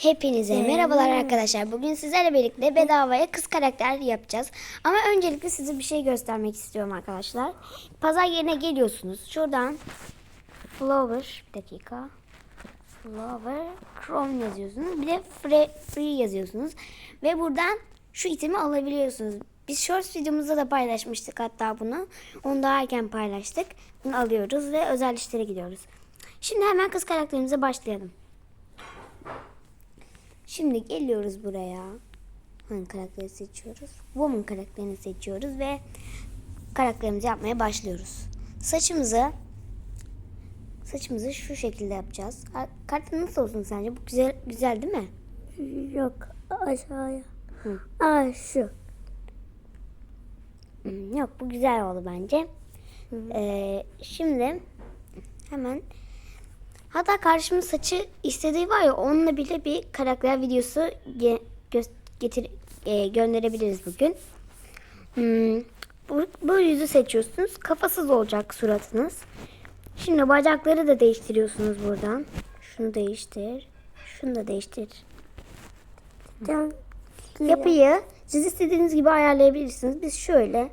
Hepinize merhabalar arkadaşlar. Bugün sizlerle birlikte bedavaya kız karakter yapacağız. Ama öncelikle size bir şey göstermek istiyorum arkadaşlar. Pazar yerine geliyorsunuz. Şuradan Flower, bir dakika. Flower Chrome yazıyorsunuz. Bir de free, free yazıyorsunuz. Ve buradan şu itemi alabiliyorsunuz. Biz Shorts videomuzda da paylaşmıştık hatta bunu. Onu daha erken paylaştık. Bunu alıyoruz ve özel işlere gidiyoruz. Şimdi hemen kız karakterimize başlayalım. Şimdi geliyoruz buraya. Hangi karakteri seçiyoruz? Woman karakterini seçiyoruz ve karakterimizi yapmaya başlıyoruz. Saçımızı saçımızı şu şekilde yapacağız. Ka- Kartın nasıl olsun sence? Bu güzel güzel değil mi? Yok aşağıya. Hı. Aa şu. Yok bu güzel oldu bence. Ee, şimdi hemen hatta karşımın saçı istediği var ya onunla bile bir karakter videosu ge- getir e, gönderebiliriz bugün. Hmm, bu, bu yüzü seçiyorsunuz. Kafasız olacak suratınız. Şimdi bacakları da değiştiriyorsunuz buradan. Şunu değiştir. Şunu da değiştir. Yapıyı siz istediğiniz gibi ayarlayabilirsiniz. Biz şöyle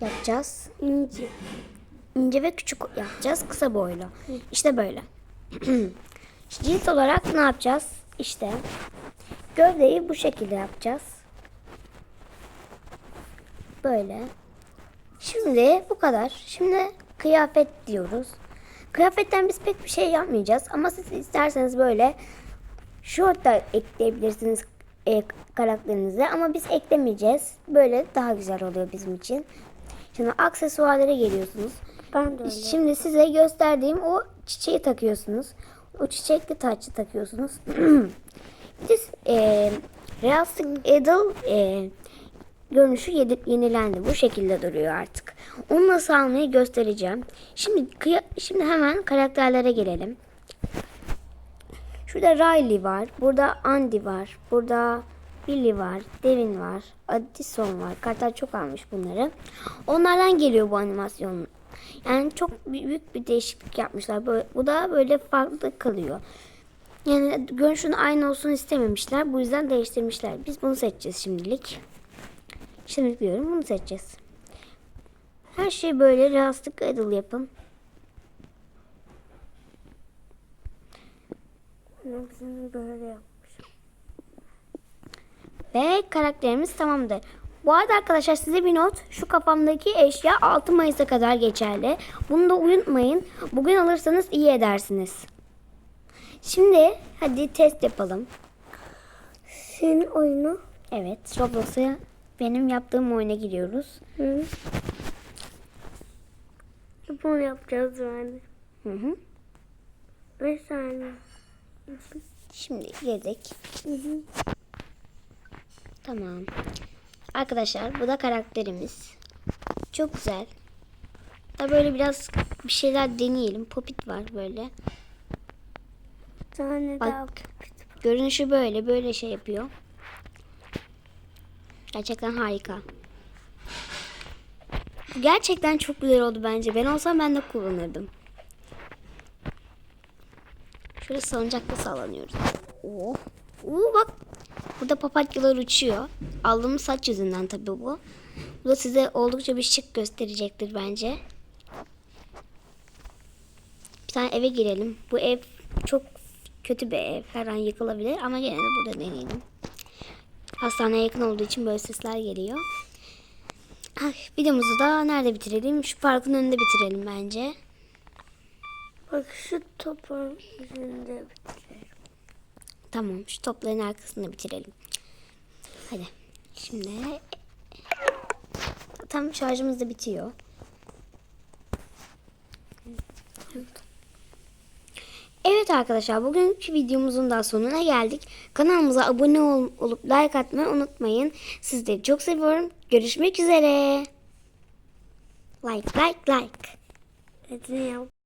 yapacağız. İnci. İnce ve küçük yapacağız. Kısa boylu. İşte böyle. Cilt olarak ne yapacağız? İşte gövdeyi bu şekilde yapacağız. Böyle. Şimdi bu kadar. Şimdi kıyafet diyoruz. Kıyafetten biz pek bir şey yapmayacağız. Ama siz isterseniz böyle şort da ekleyebilirsiniz e, karakterinize. Ama biz eklemeyeceğiz. Böyle daha güzel oluyor bizim için. Şimdi aksesuarlara geliyorsunuz. Ben de öyle. Şimdi size gösterdiğim o çiçeği takıyorsunuz. O çiçekli taçı takıyorsunuz. de e, Realistic Idol e, görünüşü yenilendi. Bu şekilde duruyor artık. Onu nasıl almayı göstereceğim. Şimdi şimdi hemen karakterlere gelelim. Şurada Riley var. Burada Andy var. Burada Billy var. Devin var. Addison var. Kartlar çok almış bunları. Onlardan geliyor bu animasyon. Yani çok büyük bir değişiklik yapmışlar. Böyle, bu da böyle farklı kalıyor. Yani görünüşün aynı olsun istememişler. Bu yüzden değiştirmişler. Biz bunu seçeceğiz şimdilik. Şimdilik diyorum bunu seçeceğiz. Her şey böyle realistik idol yapın. Hepsini böyle yap. Ve karakterimiz tamamdır. Bu arada arkadaşlar size bir not. Şu kafamdaki eşya 6 Mayıs'a kadar geçerli. Bunu da unutmayın. Bugün alırsanız iyi edersiniz. Şimdi hadi test yapalım. Senin oyunu. Evet Roblox'a benim yaptığım oyuna giriyoruz. Hı. Bunu yapacağız yani. Hı hı. Bir saniye. Şimdi girdik. Hı hı. Tamam. Arkadaşlar bu da karakterimiz. Çok güzel. Da böyle biraz bir şeyler deneyelim. Popit var böyle. Bir tane Bak. daha. Görünüşü böyle. Böyle şey yapıyor. Gerçekten harika. Gerçekten çok güzel oldu bence. Ben olsam ben de kullanırdım. Şöyle salıncakta sallanıyoruz. Oo. Oo bak. Burada papatyalar uçuyor. Aldığımız saç yüzünden tabii bu. Bu da size oldukça bir şık gösterecektir bence. Bir tane eve girelim. Bu ev çok kötü bir ev. Her an yıkılabilir ama gene de burada deneyelim. Hastaneye yakın olduğu için böyle sesler geliyor. Ay, videomuzu da nerede bitirelim? Şu parkın önünde bitirelim bence. Bak şu topun üzerinde. Tamam şu topların arkasında bitirelim. Hadi. Şimdi tam şarjımız da bitiyor. Evet arkadaşlar bugünkü videomuzun da sonuna geldik. Kanalımıza abone ol- olup like atmayı unutmayın. Sizleri çok seviyorum. Görüşmek üzere. Like like like. Hadi yap.